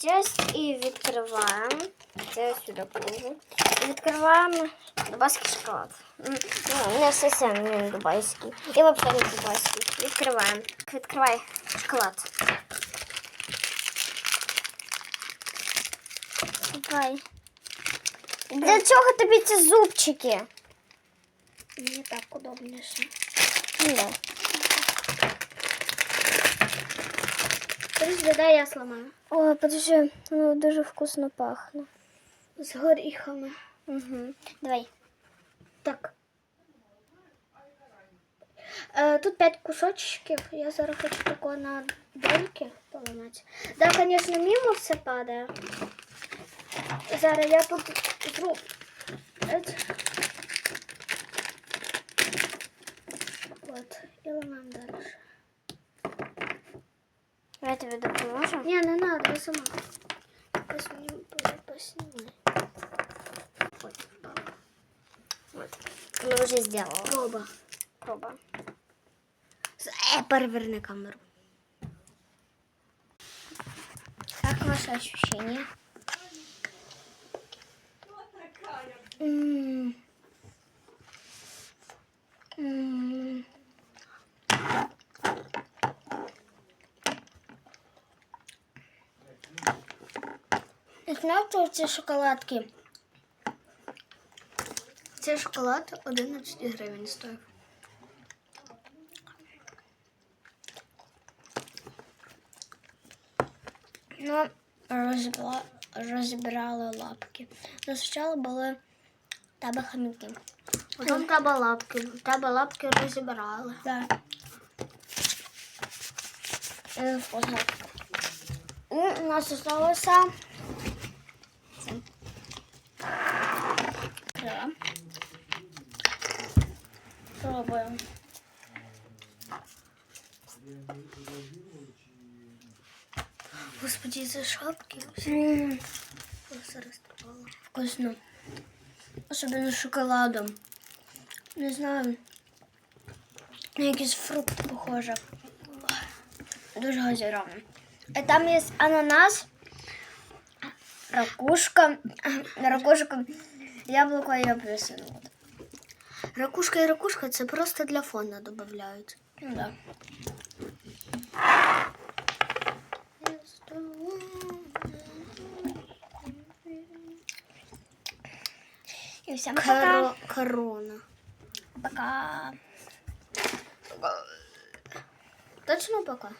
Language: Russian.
Зараз і відкриваємо. Це сюди кругу. І відкриваємо дубайський шоколад. М, Ну, не зовсім не дубайський. І взагалі не дубайський. Відкриваємо. Відкривай шоколад. Давай. Для чого тобі ці зубчики? Мені так удобніше. Ні. Подожди, дай я сломаю. Ой, подожди, ну дуже вкусно пахне. З горіхами. Угу. Давай. Так. Е, тут п'ять кусочків. Я зараз хочу такого на дольки поламати. Да, звісно, мимо все падає. Зараз я тут зру. Я тобі допоможу. Ні, не надо, я сама. Якось мені буде поснімай. Ой, впала. Вот. Мы уже сделала. Проба. Проба. Е, переверни камеру. Как ваше ощущение? 15 ці шоколадки. Цей шоколад 11 гривень стоїв. Ну, розбила, розбирали лапки. Ну, спочатку були тебе хомяки. Потім тебе лапки. Тебе лапки розібрали. Так. Да. Е, І ну, у нас залишилося Да. Пробуємо. Господи, за шапки. М, Все розтріпало. Вкусно. Особливо з шоколадом. Не знаю. На якийсь фрукт похоже. Дуже газіровано. А там есть ананас, ракушка, ракушка, яблоко и апельсин. Ракушка і ракушка це просто для фону додають. Ну да. И всем пока. Коро... Корона. Пока. Точно пока?